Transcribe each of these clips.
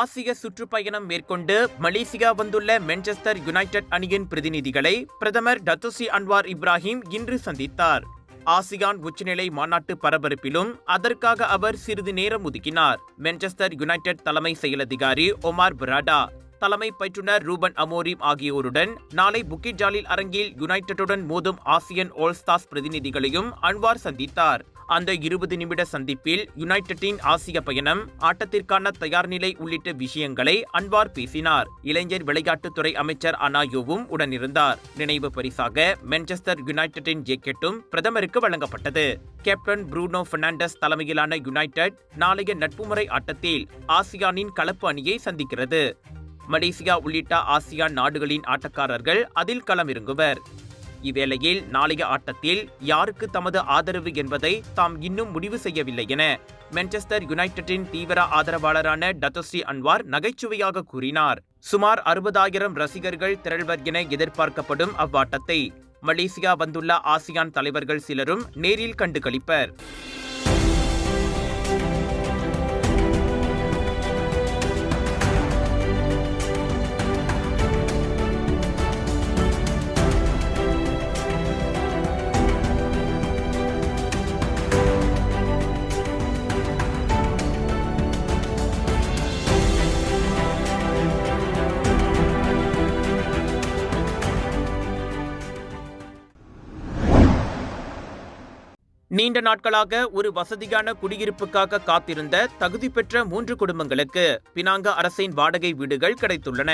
ஆசிய சுற்றுப்பயணம் மேற்கொண்டு மலேசியா வந்துள்ள மான்செஸ்டர் யுனைடெட் அணியின் பிரதிநிதிகளை பிரதமர் டத்துசி அன்வார் இப்ராஹிம் இன்று சந்தித்தார். ஆசியான் உச்சநிலை மாநாட்டு பரபரப்பிலும் அதற்காக அவர் சிறிது நேரம் ஒதுக்கினார். மான்செஸ்டர் யுனைடெட் தலைமை செயலதிகாரி ஒமார் பராடா தலைமை பயிற்றுனர் ரூபன் அமோரிம் ஆகியோருடன் நாளை புக்கிட் ஜாலில் அரங்கில் யுனைடெட்டுடன் மோதும் ஆசியன் ஓல்ஸ்டாஸ் பிரதிநிதிகளையும் அன்வார் சந்தித்தார். அந்த இருபது நிமிட சந்திப்பில் யுனைடெட்டின் ஆசிய பயணம் ஆட்டத்திற்கான தயார்நிலை உள்ளிட்ட விஷயங்களை அன்வார் பேசினார். இளைஞர் விளையாட்டுத்துறை அமைச்சர் அனாயோவும் உடனிருந்தார். நினைவு பரிசாக மான்செஸ்டர் யுனைடெட்டின் ஜேக்கெட்டும் பிரதமருக்கு வழங்கப்பட்டது. கேப்டன் ப்ரூனோ பெர்னாண்டஸ் தலைமையிலான யுனைடெட் நாளைய நட்புமுறை ஆட்டத்தில் ஆசியானின் கலப்பு அணியை சந்திக்கிறது. மலேசியா உள்ளிட்ட ஆசியான் நாடுகளின் ஆட்டக்காரர்கள் அதில் களமிறங்குவர். இவ்வேளையில் நாளைய ஆட்டத்தில் யாருக்கு தமது ஆதரவு என்பதை தாம் இன்னும் முடிவு செய்யவில்லை என மான்செஸ்டர் யுனைடெட்டின் தீவிர ஆதரவாளரான டத்தோஸ்ரீ அன்வார் நகைச்சுவையாக கூறினார். சுமார் அறுபதாயிரம் ரசிகர்கள் திரள்வர் என எதிர்பார்க்கப்படும் அவ்வாட்டத்தை மலேசியா வந்துள்ள ஆசியான் தலைவர்கள் சிலரும் நேரில் கண்டு களிப்பர். நீண்ட நாட்களாக ஒரு வசதியான குடியிருப்புக்காக காத்திருந்த தகுதி பெற்ற மூன்று குடும்பங்களுக்கு பினாங்க அரசின் வாடகை வீடுகள் கிடைத்துள்ளன.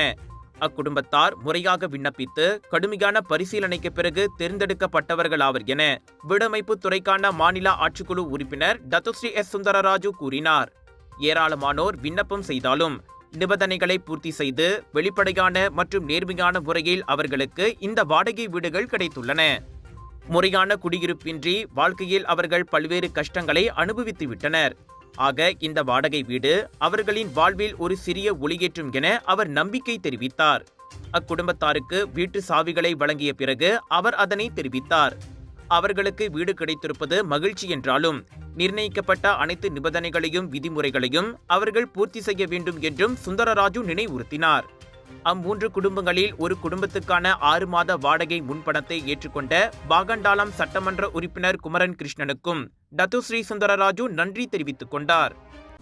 அக்குடும்பத்தார் முறையாக விண்ணப்பித்து கடுமையான பரிசீலனைக்கு பிறகு தேர்ந்தெடுக்கப்பட்டவர்களாவர் என வீடமைப்பு துறைக்கான மாநில ஆட்சிக்குழு உறுப்பினர் டத்துஸ்ரீ எஸ் சுந்தரராஜு கூறினார். ஏராளமானோர் விண்ணப்பம் செய்தாலும் நிபந்தனைகளை பூர்த்தி செய்து வெளிப்படையான மற்றும் நேர்மையான முறையில் அவர்களுக்கு இந்த வாடகை வீடுகள் கிடைத்துள்ளன. முறையான குடியிருப்பின்றி வாழ்க்கையில் அவர்கள் பல்வேறு கஷ்டங்களை அனுபவித்து விட்டனர் ஆக இந்த வாடகை வீடு அவர்களின் வாழ்வில் ஒரு சிறிய ஒளியேற்றும் என அவர் நம்பிக்கை தெரிவித்தார். அக்குடும்பத்தாருக்கு வீட்டு சாவிகளை வழங்கிய பிறகு அவர் அதனை தெரிவித்தார். அவர்களுக்கு வீடு கிடைத்திருப்பது மகிழ்ச்சி என்றாலும் நிர்ணயிக்கப்பட்ட அனைத்து நிபந்தனைகளையும் விதிமுறைகளையும் அவர்கள் பூர்த்தி செய்ய வேண்டும் என்றும் சுந்தரராஜு நினைவுறுத்தினார். அம்மூன்று குடும்பங்களில் ஒரு குடும்பத்துக்கான ஆறு மாத வாடகை முன்பணத்தை ஏற்றுக்கொண்ட பாகண்டாலம் சட்டமன்ற உறுப்பினர் குமரன் கிருஷ்ணனுக்கும் டத்துஸ்ரீ சுந்தரராஜு நன்றி தெரிவித்துக் கொண்டார்.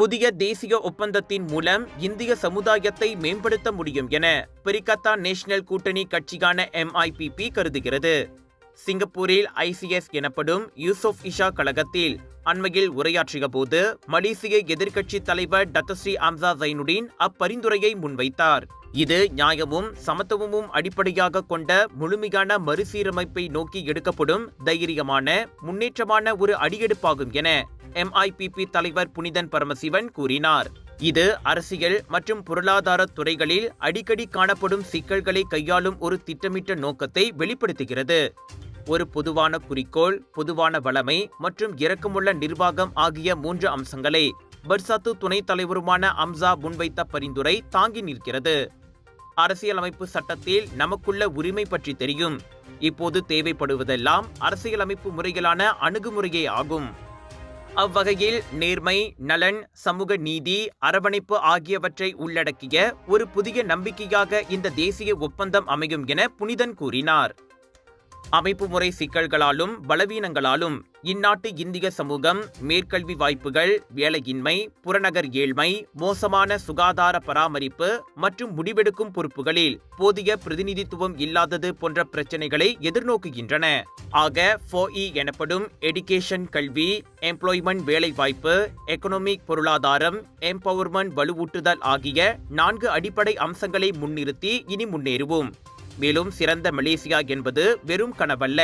புதிய தேசிய ஒப்பந்தத்தின் மூலம் இந்திய சமுதாயத்தை மேம்படுத்த முடியும் என பெரிகத்தா நேஷனல் கூட்டணி கட்சியான எம்ஐபிபி கருதுகிறது. சிங்கப்பூரில் ஐசிஎஸ் எனப்படும் யூசுப் இஷா கழகத்தில் அண்மையில் உரையாற்றிய போது மலேசிய எதிர்க்கட்சி தலைவர் டத்தஸ்ரீ அம்சா ஜைனுடீன் அப்பரிந்துரையை முன்வைத்தார். இது நியாயமும் சமத்துவமும் அடிப்படையாக கொண்ட முழுமையான மறுசீரமைப்பை நோக்கி எடுக்கப்படும் தைரியமான முன்னேற்றமான ஒரு அடியெடுப்பாகும் என எம்ஐபிபி தலைவர் புனிதன் பரமசிவன் கூறினார். இது அரசியல் மற்றும் பொருளாதார துறைகளில் அடிக்கடி காணப்படும் சிக்கல்களை கையாளும் ஒரு திட்டமிட்ட நோக்கத்தை வெளிப்படுத்துகிறது. ஒரு பொதுவான குறிக்கோள் பொதுவான வளமை மற்றும் இறக்கமுள்ள நிர்வாகம் ஆகிய மூன்று அம்சங்களை பர்சாத்து துணைத் தலைவருமான அம்சா முன்வைத்த பரிந்துரை தாங்கி நிற்கிறது. அரசியலமைப்பு சட்டத்தில் நமக்குள்ள உரிமை பற்றி தெரியும். இப்போது தேவைப்படுவதெல்லாம் அரசியலமைப்பு முறைகளான அணுகுமுறையே ஆகும். அவ்வகையில் நேர்மை நலன் சமூக நீதி அரவணைப்பு ஆகியவற்றை உள்ளடக்கிய ஒரு புதிய நம்பிக்கையாக இந்த தேசிய ஒப்பந்தம் அமையும் என புனிதன் கூறினார். அமைப்பு முறை சிக்கல்களாலும் பலவீனங்களாலும் இந்நாட்டு இந்திய சமூகம் மேற்கல்வி வாய்ப்புகள் வேலையின்மை புறநகர் ஏழ்மை மோசமான சுகாதார பராமரிப்பு மற்றும் முடிவெடுக்கும் பொறுப்புகளில் போதிய பிரதிநிதித்துவம் இல்லாதது போன்ற பிரச்சனைகளை எதிர்நோக்குகின்றன. ஆக ஃபோஇ எனப்படும் எடுகேஷன் கல்வி எம்ப்ளாய்மெண்ட் வேலைவாய்ப்பு எக்கனாமிக் பொருளாதாரம் எம்பவர்மெண்ட் வலுவூட்டுதல் ஆகிய நான்கு அடிப்படை அம்சங்களை முன்னிறுத்தி இனி முன்னேறுவோம். மேலும் சிறந்த மலேசியா என்பது வெறும் கனவல்ல.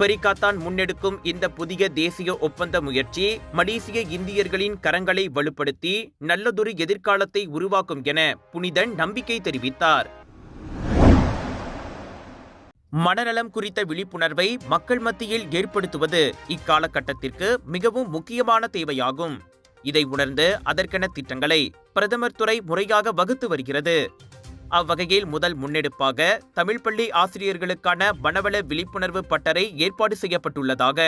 பெரிகாத்தான் முன்னெடுக்கும் இந்த புதிய தேசிய ஒப்பந்த முயற்சி மலேசிய இந்தியர்களின் கரங்களை வலுப்படுத்தி நல்லதொரு எதிர்காலத்தை உருவாக்கும் என புனிதன் நம்பிக்கை தெரிவித்தார். மனநலம் குறித்த விழிப்புணர்வை மக்கள் மத்தியில் ஏற்படுத்துவது இக்காலகட்டத்திற்கு மிகவும் முக்கியமான தேவையாகும். இதை உணர்ந்து அதற்கென திட்டங்களை பிரதமர் துறை முறையாக வகுத்து வருகிறது. அவ்வகையில் முதல் முன்னெடுப்பாக தமிழ் பள்ளி ஆசிரியர்களுக்கான மனவள விழிப்புணர்வு பட்டறை ஏற்பாடு செய்யப்பட்டுள்ளதாக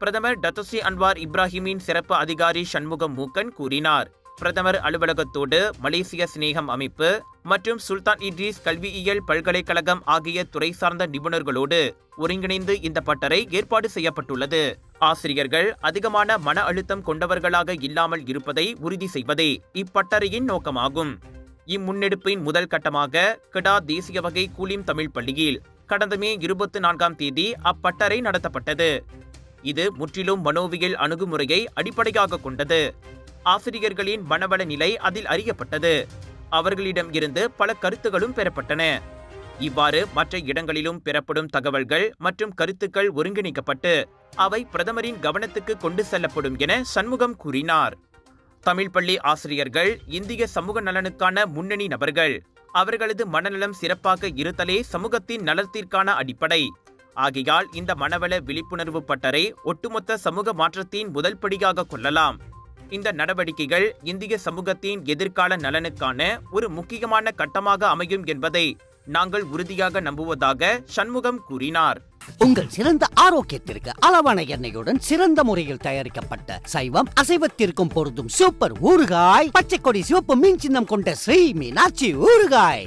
பிரதமர் டத்தஸ்ரீ அன்வார் இப்ராஹிமின் சிறப்பு அதிகாரி சண்முகம் மூக்கன் கூறினார். பிரதமர் அலுவலகத்தோடு மலேசிய சிநேகம் அமைப்பு மற்றும் சுல்தான் இட்ரீஸ் கல்வியியல் பல்கலைக்கழகம் ஆகிய துறை சார்ந்த நிபுணர்களோடு ஒருங்கிணைந்து இந்த பட்டறை ஏற்பாடு செய்யப்பட்டுள்ளது. ஆசிரியர்கள் அதிகமான மன அழுத்தம் கொண்டவர்களாக இல்லாமல் இருப்பதை உறுதி செய்வதே இப்பட்டறையின் நோக்கமாகும். இம்முன்னெடுப்பின் முதல் கட்டமாக கிடா தேசிய வகை கூலிம் தமிழ் பள்ளியில் கடந்த மே இருபத்தி நான்காம் தேதி அப்பட்டறை நடத்தப்பட்டது. இது முற்றிலும் மனோவியல் அணுகுமுறையை அடிப்படையாக கொண்டது. ஆசிரியர்களின் மனவள நிலை அதில் அறியப்பட்டது. அவர்களிடம் இருந்து பல கருத்துகளும் பெறப்பட்டன. இவ்வாறு மற்ற இடங்களிலும் பெறப்படும் தகவல்கள் மற்றும் கருத்துக்கள் ஒருங்கிணைக்கப்பட்டு அவை பிரதமரின் கவனத்துக்கு கொண்டு செல்லப்படும் என சண்முகம் கூறினார். தமிழ் பள்ளி ஆசிரியர்கள் இந்திய சமூக நலனுக்கான முன்னணி நபர்கள். அவர்களது மனநலம் சிறப்பாக இருத்தலே சமூகத்தின் நலத்திற்கான அடிப்படை. ஆகையால் இந்த மனவள விழிப்புணர்வு பட்டறை ஒட்டுமொத்த சமூக மாற்றத்தின் முதல் படியாக கொள்ளலாம். இந்த நடவடிக்கைகள் இந்திய சமூகத்தின் எதிர்கால நலனுக்கான ஒரு முக்கியமான கட்டமாக அமையும் என்பதை நாங்கள் உறுதியாக நம்புவதாக சண்முகம் கூறினார். உங்கள் சிறந்த ஆரோக்கியத்திற்கு அளவான எண்ணெயுடன் சிறந்த முறையில் தயாரிக்கப்பட்ட சைவம் அசைவத்திற்கும் பொருந்தும் சூப்பர் ஊறுகாய் பச்சை கொடி சிவப்பு மீன் சின்னம் கொண்ட ஸ்ரீ மீனாட்சி ஊறுகாய்.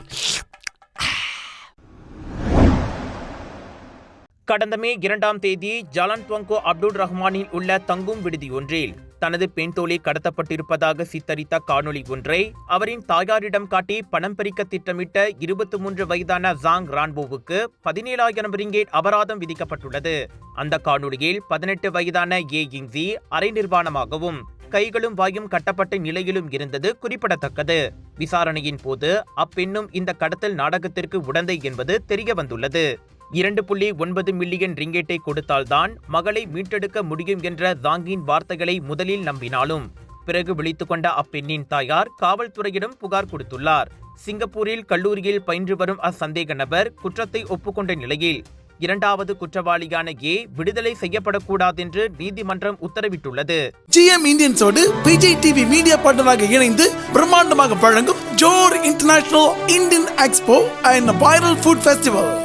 கடந்த மே இரண்டாம் தேதி ஜாலன் துவங்கோ அப்துல் ரஹ்மானில் உள்ள தங்கும் விடுதி ஒன்றில் தனது பெண் தோழி கடத்தப்பட்டிருப்பதாக சித்தரித்த காணொலி ஒன்றை அவரின் தாயாரிடம் காட்டி பணம் பறிக்க திட்டமிட்ட இருபத்தி மூன்று வயதான ஜாங் ரான்போவுக்கு பதினேழாயிரம் ரிங்கேட் அபராதம் விதிக்கப்பட்டுள்ளது. அந்த காணொலியில் பதினெட்டு வயதான ஏ இங்ஸி அரை நிர்வாணமாகவும் கைகளும் வாயும் கட்டப்பட்ட நிலையிலும் இருந்தது குறிப்பிடத்தக்கது. விசாரணையின் போது அப்பெண்ணும் இந்த கடத்தல் நாடகத்திற்கு உடந்தை என்பது தெரிய வந்துள்ளது இரண்டு புள்ளி ஒன்பது மில்லியன் ரிங்கேட்டை கொடுத்தால்தான் மகளை மீட்டெடுக்க முடியும் என்ற ஜாங்கின் வார்த்தைகளை முதலில் நம்பினாலும் பிறகு விழித்துக் கொண்ட அப்பெண்ணின் தாயார் காவல்துறையிடம் புகார் கொடுத்துள்ளார். சிங்கப்பூரில் கல்லூரியில் பயின்று வரும் அச்சந்தேக நபர் குற்றத்தை ஒப்புக்கொண்ட நிலையில் இரண்டாவது குற்றவாளியான ஏ விடுதலை செய்யப்படக்கூடாதென்று நீதிமன்றம் உத்தரவிட்டுள்ளது. ஜிஎம் இந்தியன்ஸோடு விஜய் டிவி மீடியா பார்ட்னராக இணைந்து பிரம்மாண்டமாக வழங்கும் Johor international Indian expo and viral food festival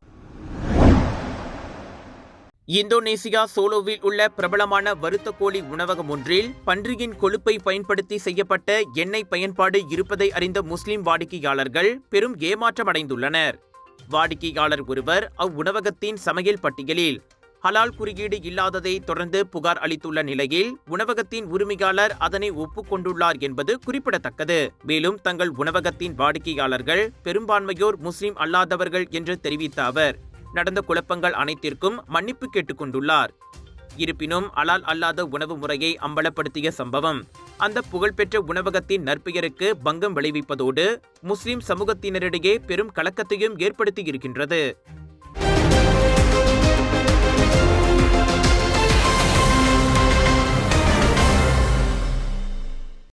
Indonesia சோலோவில் உள்ள பிரபலமான வருத்த கோழி உணவகம் ஒன்றில் பன்றியின் கொழுப்பை பயன்படுத்தி செய்யப்பட்ட எண்ணெய் பயன்பாடு இருப்பதை அறிந்த முஸ்லிம் வாடிக்கையாளர்கள் பெரும் ஏமாற்றமடைந்துள்ளனர் வாடிக்கையாளர் ஒருவர் அவ்வுணவகத்தின் சமையல் பட்டியலில் ஹலால் குறியீடு இல்லாததை தொடர்ந்து புகார் அளித்துள்ள நிலையில் உணவகத்தின் உரிமையாளர் அதனை ஒப்புக்கொண்டுள்ளார் என்பது குறிப்பிடத்தக்கது. மேலும் தங்கள் உணவகத்தின் வாடிக்கையாளர்கள் பெரும்பான்மையோர் முஸ்லிம் அல்லாதவர்கள் என்று தெரிவித்த அவர் நடந்த குழப்பங்கள் அனைத்திற்கும் மன்னிப்பு கேட்டுக்கொண்டுள்ளார். இருப்பினும் அலால் அல்லாத உணவு முறையை அம்பலப்படுத்திய சம்பவம் அந்த புகழ்பெற்ற உணவகத்தின் நற்பெயருக்கு பங்கம் விளைவிப்பதோடு முஸ்லிம் சமூகத்தினரிடையே பெரும் கலக்கத்தையும் ஏற்படுத்தியிருக்கின்றது.